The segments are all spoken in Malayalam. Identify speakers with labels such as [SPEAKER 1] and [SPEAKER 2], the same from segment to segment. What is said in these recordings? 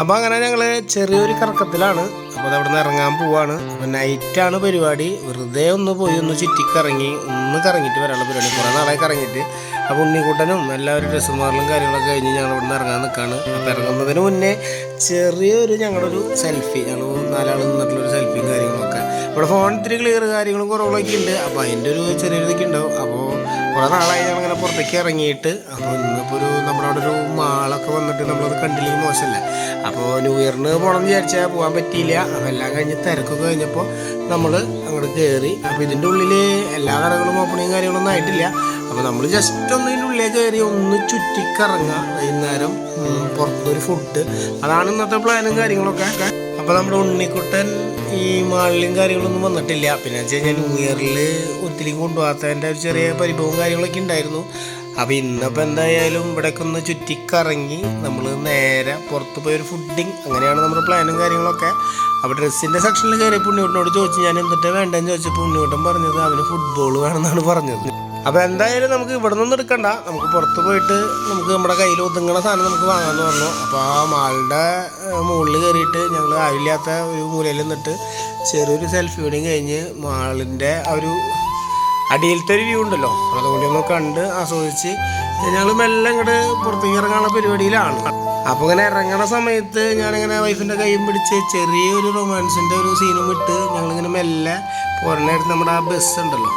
[SPEAKER 1] അപ്പോൾ അങ്ങനെ ഞങ്ങൾ ചെറിയൊരു കറക്കത്തിലാണ്. അപ്പോൾ അത് അവിടെ നിന്ന് ഇറങ്ങാൻ പോവാണ്. അപ്പോൾ നൈറ്റാണ് പരിപാടി. വെറുതെ ഒന്ന് പോയി ഒന്ന് ചുറ്റിക്കറങ്ങി ഒന്ന് കറങ്ങിയിട്ട് വരാനുള്ള പരിപാടി. കുറേ നാളായി കറങ്ങിയിട്ട്. അപ്പോൾ ഉണ്ണിക്കുട്ടനും എല്ലാവരും ഡ്രസ്സുമാറിലും കാര്യങ്ങളൊക്കെ കഴിഞ്ഞ് ഞങ്ങൾ ഇവിടെ നിന്ന് ഇറങ്ങാൻ നിൽക്കുകയാണ് അപ്പോൾ ഇറങ്ങുന്നതിന് മുന്നേ ചെറിയൊരു ഞങ്ങളൊരു സെൽഫി ഞങ്ങൾ നാലാൾ നിന്നിട്ടുള്ളൊരു സെൽഫിയും കാര്യങ്ങളൊക്കെ. ഇവിടെ ഫോൺ ഇത്തിരി ക്ലിയർ കാര്യങ്ങളും കുറവുകളൊക്കെ ഉണ്ട്. അപ്പോൾ അതിന്റെ ഒരു ചെറിയൊരു ഇതൊക്കെ ഉണ്ടാവും അപ്പോൾ കുറേ നാളായി ഞങ്ങളിങ്ങനെ പുറത്തേക്ക് ഇറങ്ങിയിട്ട്. അപ്പോൾ ഇന്നിപ്പോൾ ഒരു നമ്മുടെ അവിടെ ഒരു മാളൊക്കെ വന്നിട്ട് നമ്മളത് കണ്ടില്ലെങ്കിൽ മോശമല്ല? അപ്പോൾ ന്യൂ ഇയറിന് പോകണം വിചാരിച്ചാൽ പോകാൻ പറ്റിയില്ല. അപ്പോൾ എല്ലാം കഴിഞ്ഞ് തിരക്കൊക്കെ കഴിഞ്ഞപ്പോൾ നമ്മൾ അങ്ങോട്ട് കയറി അപ്പോൾ ഇതിന്റെ ഉള്ളിൽ എല്ലാ കടകളും ഓപ്പണിങ് കാര്യങ്ങളൊന്നും ആയിട്ടില്ല. അപ്പോൾ നമ്മൾ ജസ്റ്റ് ഒന്ന് ഇതിന്റെ ഉള്ളിൽ കയറി ഒന്ന് ചുറ്റിക്കറങ്ങുക വൈകുന്നേരം. പുറത്തൊരു ഫുഡ് അതാണ് ഇന്നത്തെ പ്ലാനും കാര്യങ്ങളൊക്കെ. അപ്പോൾ നമ്മുടെ ഉണ്ണിക്കുട്ടൻ ഈ മാളിലും കാര്യങ്ങളൊന്നും വന്നിട്ടില്ല. പിന്നെ വെച്ച് കഴിഞ്ഞാൽ ന്യൂ ഇയറിൽ ഒത്തിരി കൊണ്ടുപോകാത്തതിന്റെ ഒരു ചെറിയ പരിഭവവും കാര്യങ്ങളൊക്കെ ഉണ്ടായിരുന്നു. അപ്പോൾ ഇന്നിപ്പോൾ എന്തായാലും ഇവിടേക്ക് ഒന്ന് ചുറ്റിക്കറങ്ങി നമ്മൾ നേരെ പുറത്ത് പോയി ഒരു ഫുഡിങ് അങ്ങനെയാണ് നമ്മുടെ പ്ലാനും കാര്യങ്ങളൊക്കെ. അപ്പോൾ ഡ്രസ്സിന്റെ സെക്ഷനിൽ കയറി പുണ്യൂട്ടനോട് ചോദിച്ചു ഞാൻ എന്നിട്ട് വേണ്ടെന്ന് ചോദിച്ചപ്പോൾ പുണ്യൂട്ടൻ പറഞ്ഞത് അവന് ഫുട്ബോൾ വേണമെന്നാണ് പറഞ്ഞത്. അപ്പോൾ എന്തായാലും നമുക്ക് ഇവിടെ നിന്നും എടുക്കണ്ട. നമുക്ക് പുറത്ത് പോയിട്ട് നമുക്ക് നമ്മുടെ കയ്യിൽ ഒതുങ്ങണ സാധനം നമുക്ക് വാങ്ങാമെന്ന് പറഞ്ഞു. അപ്പോൾ ആ മാളിന്റെ മുകളിൽ കയറിയിട്ട് ഞങ്ങൾ ആരില്ലാത്ത ഒരു മൂലയിൽ നിന്നിട്ട് ചെറിയൊരു സെൽഫി വീഡിയും കഴിഞ്ഞ് മാളിന്റെ ആ ഒരു അടിയിലത്തെ ഒരു വ്യൂ ഉണ്ടല്ലോ. അതുകൊണ്ട് ഒന്ന് കണ്ട് ആസ്വദിച്ച് ഞങ്ങൾ മെല്ലെ ഇങ്ങോട്ട് പുറത്തേക്ക് ഇറങ്ങാനുള്ള പരിപാടിയിലാണ്. അപ്പോൾ ഇങ്ങനെ ഇറങ്ങണ സമയത്ത് ഞാനിങ്ങനെ വൈഫിന്റെ കൈയും പിടിച്ച് ചെറിയൊരു റൊമാൻസിന്റെ ഒരു സീനും ഇട്ട് ഞങ്ങളിങ്ങനെ മെല്ലെ പോരണ നമ്മുടെ ആ ബസ് ഉണ്ടല്ലോ.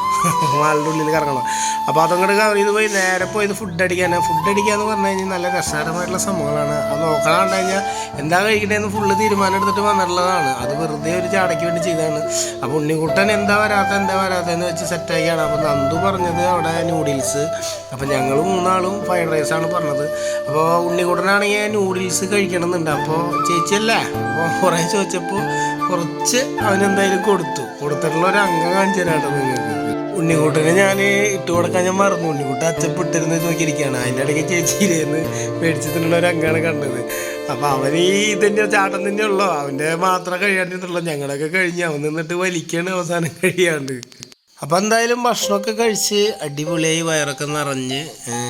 [SPEAKER 1] മാളിന്റെ ഉള്ളിൽ കറങ്ങണം. അപ്പോൾ അതങ്ങോട്ട് കവർ ചെയ്ത് പോയി നേരെ പോയി ഫുഡ് അടിക്കാൻ. ഫുഡ് അടിക്കാന്ന് പറഞ്ഞു കഴിഞ്ഞാൽ നല്ല രസകരമായിട്ടുള്ള സംഭവങ്ങളാണ്. അത് നോക്കണം കഴിഞ്ഞാൽ എന്താ കഴിക്കണേന്ന് ഫുള്ള് തീരുമാനം എടുത്തിട്ട് വന്നിട്ടുള്ളതാണ്. അത് വെറുതെ ഒരു ചാടയ്ക്ക് വേണ്ടി ചെയ്തതാണ്. അപ്പോൾ ഉണ്ണിക്കുട്ടൻ എന്താ വരാത്ത എന്താ വരാത്തതെന്ന് വെച്ച് സെറ്റാക്കിയാണ് അപ്പോൾ നന്ദു പറഞ്ഞത് അവിടെ നൂഡിൽസ് അപ്പോൾ ഞങ്ങൾ മൂന്നാളും ഫ്രൈഡ് റൈസാണ് പറഞ്ഞത്. അപ്പോൾ ഉണ്ണിക്കുട്ടനാണെങ്കിൽ നൂഡിൽസ് കഴിക്കണം എന്നുണ്ട് അപ്പോൾ ചേച്ചിയല്ലേ? അപ്പോൾ കുറേ ചോദിച്ചപ്പോൾ കുറച്ച് അവനെന്തായാലും കൊടുത്തു. കൊടുത്തിട്ടുള്ള ഒരു അംഗം കാണിച്ചു തരാട്ടോ നിങ്ങൾക്ക് ഉണ്ണിക്കുട്ടനെ ഞാൻ ഇട്ട് കൊടുക്കാൻ ഞാൻ മറന്നു. ഉണ്ണിക്കുട്ട അച്ചപ്പെട്ടിരുന്ന് നോക്കിയിരിക്കുകയാണ്. അതിന്റെ ഇടയ്ക്ക് ചേച്ചിയിലേന്ന് മേടിച്ചതിനുള്ള ഒരു അംഗമാണ് കണ്ടത്. അപ്പം അവൻ ഈ ഇതിന്റെ ചാട്ടം തന്നെ ഉള്ളോ. അവന്റെ മാത്രം കഴിയാണ്ടിട്ടുള്ളൂ ഞങ്ങളൊക്കെ കഴിഞ്ഞ് അവൻ നിന്നിട്ട് വലിക്കാണ് അവസാനം കഴിയാണ്ട്. അപ്പോൾ എന്തായാലും ഭക്ഷണമൊക്കെ കഴിച്ച് അടിപൊളിയായി വയറൊക്കെ നിറഞ്ഞ്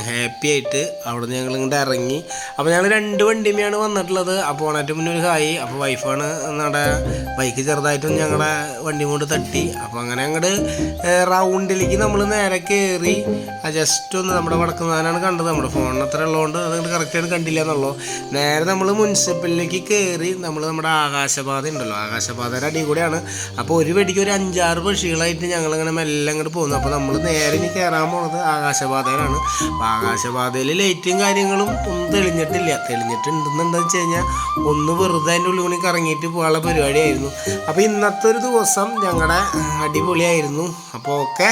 [SPEAKER 1] ഹാപ്പി ആയിട്ട് അവിടെ ഞങ്ങൾ ഇങ്ങോട്ട് ഇറങ്ങി. അപ്പോൾ ഞങ്ങൾ രണ്ട് വണ്ടിമയാണ് വന്നിട്ടുള്ളത്. അപ്പോൾ ഓണായിട്ട് മുന്നേ ഒരു ഹായി. അപ്പോൾ വൈഫാണ് നമ്മുടെ ബൈക്ക് ചെറുതായിട്ടും ഞങ്ങളുടെ വണ്ടി കൊണ്ട് തട്ടി. അപ്പോൾ അങ്ങനെ അങ്ങോട്ട് റൗണ്ടിലേക്ക് നമ്മൾ നേരെ കയറി ജസ്റ്റ് ഒന്ന് നമ്മുടെ വടക്കുന്നാനാണ് കണ്ടത്. നമ്മുടെ ഫോണിന് അത്ര ഉള്ളതുകൊണ്ട് അത് കറക്റ്റായിട്ട് കണ്ടില്ല എന്നുള്ളൂ. നേരെ നമ്മൾ മുനിസിപ്പലിലേക്ക് കയറി നമ്മൾ നമ്മുടെ ആകാശപാത ഉണ്ടല്ലോ. ആകാശപാതയുടെ അടി കൂടെയാണ് അപ്പോൾ ഒരു വെടിക്ക് ഒരു അഞ്ചാറ് പക്ഷികളായിട്ട് ഞങ്ങളിങ്ങനെ മെല്ലെ അങ്ങോട്ട് പോകുന്നു. അപ്പോൾ നമ്മൾ നേരെ ഇനി കയറാൻ പോണത് ആകാശപാതയിലാണ്. അപ്പോൾ ആകാശപാതയിൽ ലൈറ്റും കാര്യങ്ങളും ഒന്നും തെളിഞ്ഞിട്ടില്ല. തെളിഞ്ഞിട്ടുണ്ടെന്നുണ്ടെന്ന് വെച്ച് കഴിഞ്ഞാൽ ഒന്ന് വെറുതെ അതിന്റെ ഉള്ളിൽ കൂടി കറങ്ങിയിട്ട് പോകാനുള്ള പരിപാടിയായിരുന്നു. അപ്പോൾ ഇന്നത്തെ ഒരു ദിവസം ഞങ്ങളുടെ അടിപൊളിയായിരുന്നു. അപ്പോൾ ഓക്കെ